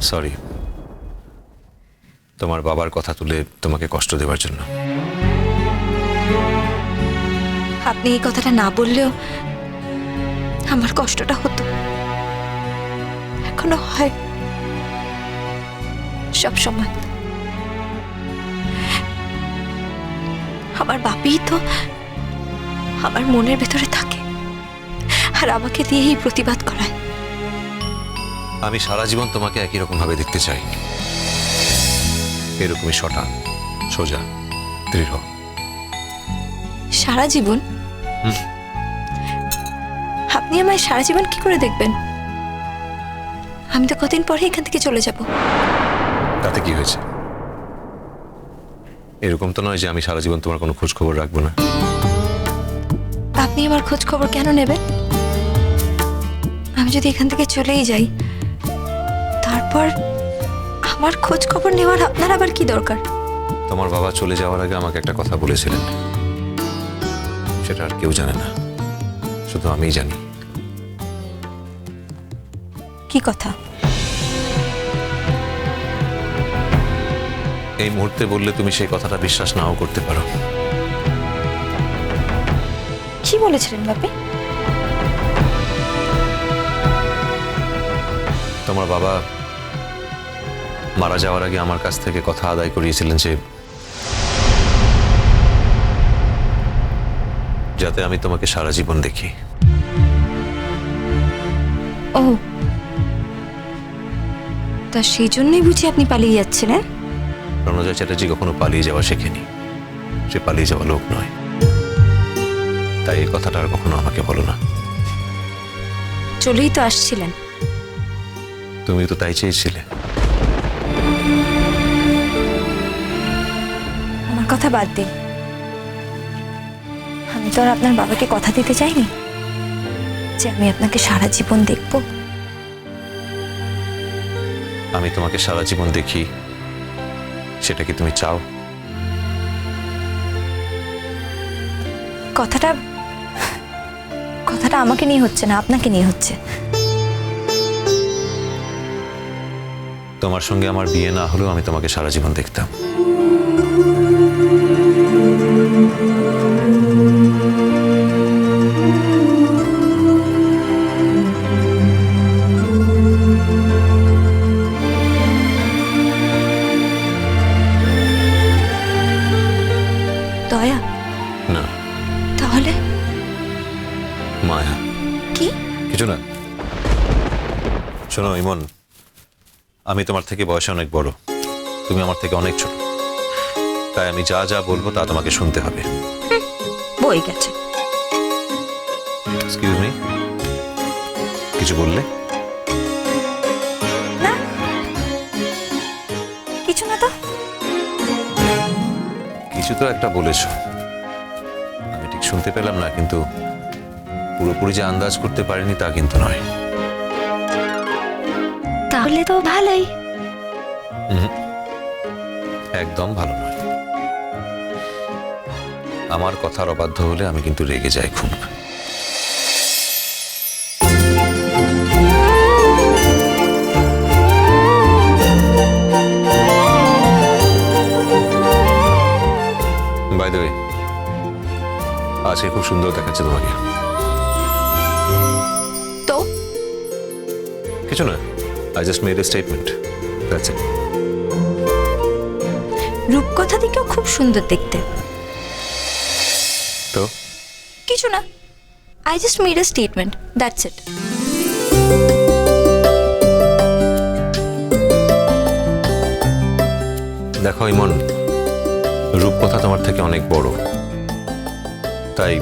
Sorry. তোমার বাবার কথা তুলে তোমাকে কষ্ট দেওয়ার জন্য। আপনি এই কথাটা না বললেও আমার কষ্টটা হতো। এখনও হয়। সব সময়। আমার বাপি তো আমার মনের ভেতরে থাকে। আর আমাকে দিয়েই প্রতিবাদ করায়। আমি সারা জীবন তোমাকে একই রকম ভাবে দেখতে চাই। এরকমই শটান সোজা দৃঢ়। সারা জীবন? আপনি আমায় সারা জীবন কি করে দেখবেন? আমি তো কদিন পরে এখান থেকে চলে যাব। তাতে কি হয়েছে? এরকম তো নয় যে আমি সারা জীবন তোমার কোনো খোঁজ খবর রাখব না। আপনি আমার খোঁজ খবর কেন নেবেন? আমি যদি এখান থেকে চলেই যাই তারপর আমার খোঁজ খবর নেওয়ার আপনার আবার কি দরকার? তোমার বাবা চলে যাওয়ার আগে আমাকে একটা কথা বলেছিলেন। সেটা আর কেউ জানে না। শুধু আমিই জানি। কি কথা? এই মুহূর্তে বললে তুমি সেই কথাটা বিশ্বাস নাও করতে পারো। কি বলেছিলেন বাপি? তোমার বাবা মারা যাওয়ার আগে আমার কাছ থেকে কথা আদায় করিয়েছিলেন যে যাতে আমি তোমাকে সারা জীবন দেখি। ও। তা সেই জন্যই বুঝি আপনি পালিয়ে যাচ্ছিলেন রণজয় চ্যাটার্জি কখনো পালিয়ে যাওয়া শেখেনি। সে পালিয়ে যাওয়া লোক নয়। তাই এই কথাটা আর কখনো আমাকে বলো না। চলেই তো আসছিলেন। তুমি তো তাই চেয়েছিলে। আমার কথা বাদ দিন। আমি তো আর আপনার বাবাকে কথা দিতে চাইনি যে আমি আপনাকে সারা জীবন দেখব। আমি তোমাকে সারা জীবন দেখি সেটা কি তুমি চাও? কথাটা কথাটা আমাকে নিয়ে হচ্ছে না আপনাকে নিয়ে হচ্ছে। তোমার সঙ্গে আমার বিয়ে না হলেও আমি তোমাকে সারা জীবন দেখতাম। শোনো ইমন আমি তোমার থেকে বয়সে অনেক বড়। তুমি আমার থেকে অনেক ছোট। তাই আমি যা যা বলব তা তোমাকে শুনতে হবে। বই গেছে। এক্সকিউজ মি কিছু বললে? না। কিছু না তো। কিছু তো একটা বলেছ। আমি ঠিক শুনতে পেলাম না কিন্তু পুরোপুরি যে আন্দাজ করতে পারিনি তা কিন্তু নয়। তাহলে তো ভালোই। একদম ভালো নয়। আমার কথার অবাধ্য হলে আমি কিন্তু রেগে যাই খুব। বাই আজকে খুব সুন্দর দেখাচ্ছে তোমাকে। তো? কিছু না I just made a statement that's it Rupkotha দিকেও খুব সুন্দর দেখতে। তো? কিছু না। I just made a statement that's it দেখো ইমন রূপকথা তোমার থেকে অনেক বড়। তাই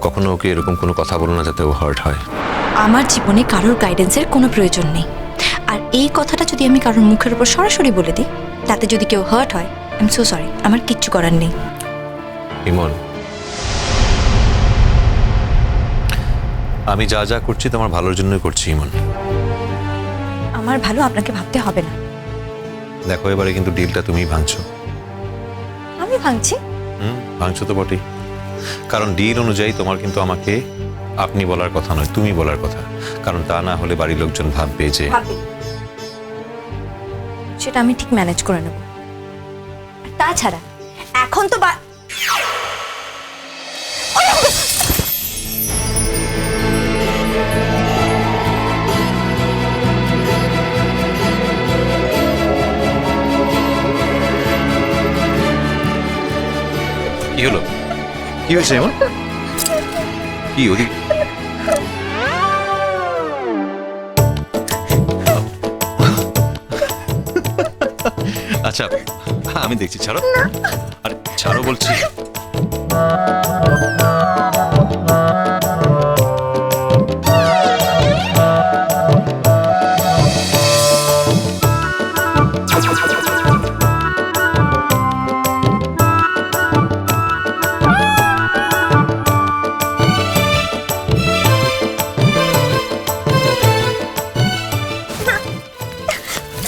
কখনো ওকে এরকম কোনো কথা বলো না যাতে ও হার্ট হয়। আমার জীবনে কারোর গাইডেন্সের কোনো প্রয়োজন নেই। আর এই কথাটা যদি আমি কারোর মুখের উপর সরাসরি বলে দিই তাতে যদি কেউ হার্ট হয় আই এম সো সরি আমার কিচ্ছু করার নেই। ইমন আমি যা যা করছি তোমার ভালোর জন্যই করছি ইমন। আমার ভালো আপনাকে ভাবতে হবে না। দেখো এবারে কিন্তু ডিলটা তুমিই ভাঙছো। আমি ভাঙছি? হুম ভাঙছো তো বটেই। কারণ ডিল অনুযায়ী তোমার কিন্তু আমাকে আপনি বলার কথা নয় তুমি বলার কথা। কারণ তা না হলে বাড়ির লোকজন ভাববে যে সেটা আমি ঠিক ম্যানেজ করে নেব। আর তাছাড়া এখন তো বা কি হলো? কি হয়েছে এমন কি ওদিক আচ্ছা আমি দেখছি ছাড়ো। আরে ছাড়ো বলছি।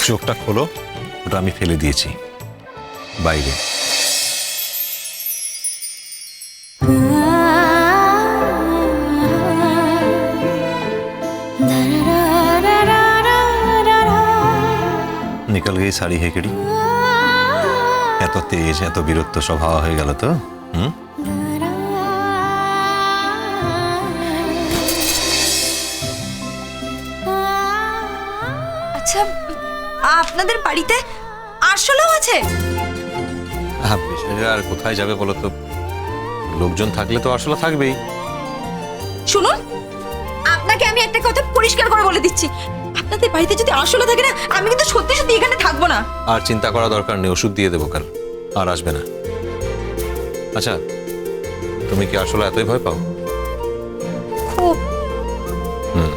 চোখটা খোলো। ওটা আমি ফেলে দিয়েছি। বাইরে। নিকল গই শাড়ি হেকড়ি এত তেজ, এত বিরক্ত স্বভাব হয়ে গেল তো, হুম? আচ্ছা আপনাদের বাড়িতে হ্যাঁ আর কোথায় যাবে বলো তো লোকজন থাকলে তো আসলে থাকবেই। শুনুন আপনাকে আমি একটা কথা পরিষ্কার করে বলে দিচ্ছি। আপনাদের বাড়িতে যদি আরশোলা থাকে না আমি কিন্তু সত্যি সত্যি এখানে থাকব না। আর চিন্তা করা দরকার নেই ওষুধ দিয়ে দেবো কাল। আর আসবে না। আচ্ছা তুমি কি আসলে এতই ভয় পাও? খুব। হুম।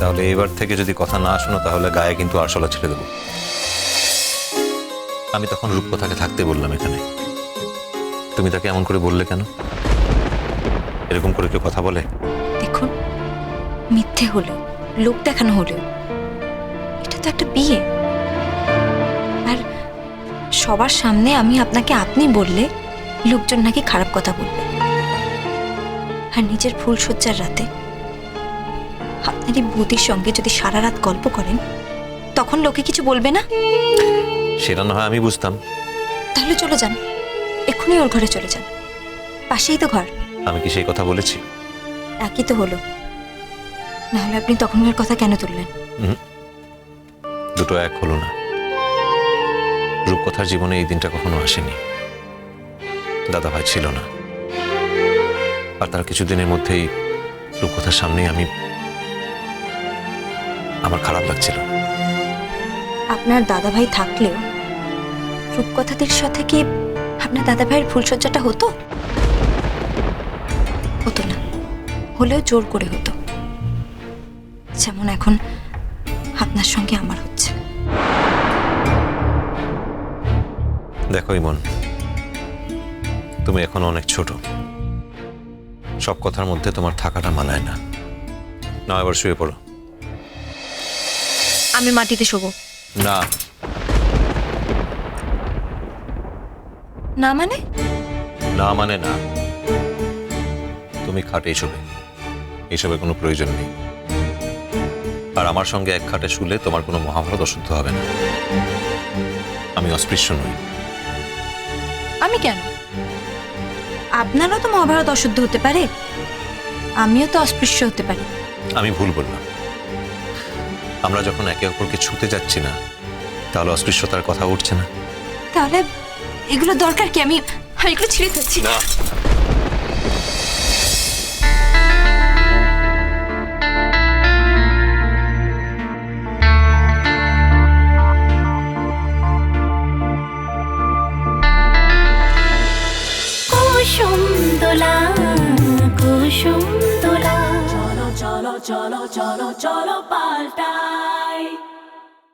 তাহলে এবার থেকে যদি কথা না শোনো তাহলে গায়ে কিন্তু আরশোলা ছেড়ে দেবো। আমি তখন রূপকথাকে থাকতে বললাম এখানে। তুমি তাকে এমন করে বললে কেন? এরকম করে কেউ কথা বলে? দেখুন, মিথ্যে হলেও লোক দেখানো হলেও এটা তো একটা বিয়ে। আর সবার সামনে আমি আপনাকে আপনি বললে লোকজন নাকি খারাপ কথা বলবে। আর নিজের ফুলসজ্জার রাতে আপনারই বৌদির সঙ্গে যদি সারা রাত গল্প করেন, তখন লোকে কিছু বলবে না? সেটা না হয় আমি বুঝতাম। তাহলে চলে যান। এক্ষুনি ওর ঘরে চলে যান। পাশেই তো ঘর। আমি কি সেই কথা বলেছি? একই তো হলো। নাহলে আপনি তখন তখনকার কথা কেন তুললেন? দুটো এক হলো না। রূপকথার জীবনে এই দিনটা কখনো আসেনি। দাদা ভাই ছিল না। আর তার কিছুদিনের মধ্যেই রূপকথার সামনেই আমি আমার খারাপ লাগছিল। আপনার দাদাভাই থাকলেও রূপকথাদের সাথে কি আপনার দাদা দাদাভাইয়ের ফুলসজ্জাটা হতো? হতো না। হলেও জোর করে হতো। যেমন এখন আপনার সঙ্গে আমার হচ্ছে। দেখো ইমন তুমি এখন অনেক ছোট। সব কথার মধ্যে তোমার থাকাটা মানায় না। না এবার শুয়ে পড়ো। আমি মাটিতে শোবো। না। না মানে? না মানে না। তুমি খাটে শোবে এসবের কোনো প্রয়োজন নেই। আর আমার সঙ্গে এক খাটে শুলে তোমার কোনো মহাভারত অশুদ্ধ হবে না। আমি অস্পৃশ্য নই। আমি কেন? আপনারও তো মহাভারত অশুদ্ধ হতে পারে। আমিও তো অস্পৃশ্য হতে পারি। আমি ভুল বললাম। আমরা যখন একে অপরকে ছুতে যাচ্ছি না তাহলে অস্পৃশ্যতার কথা উঠছে না। তাহলে এগুলো দরকার কি? আমি আমি এগুলো ছিঁড়ে যাচ্ছি না। কুসুম দোলা কুসুম দোলা চলো চলো চলো চলো চলো পাল্টাই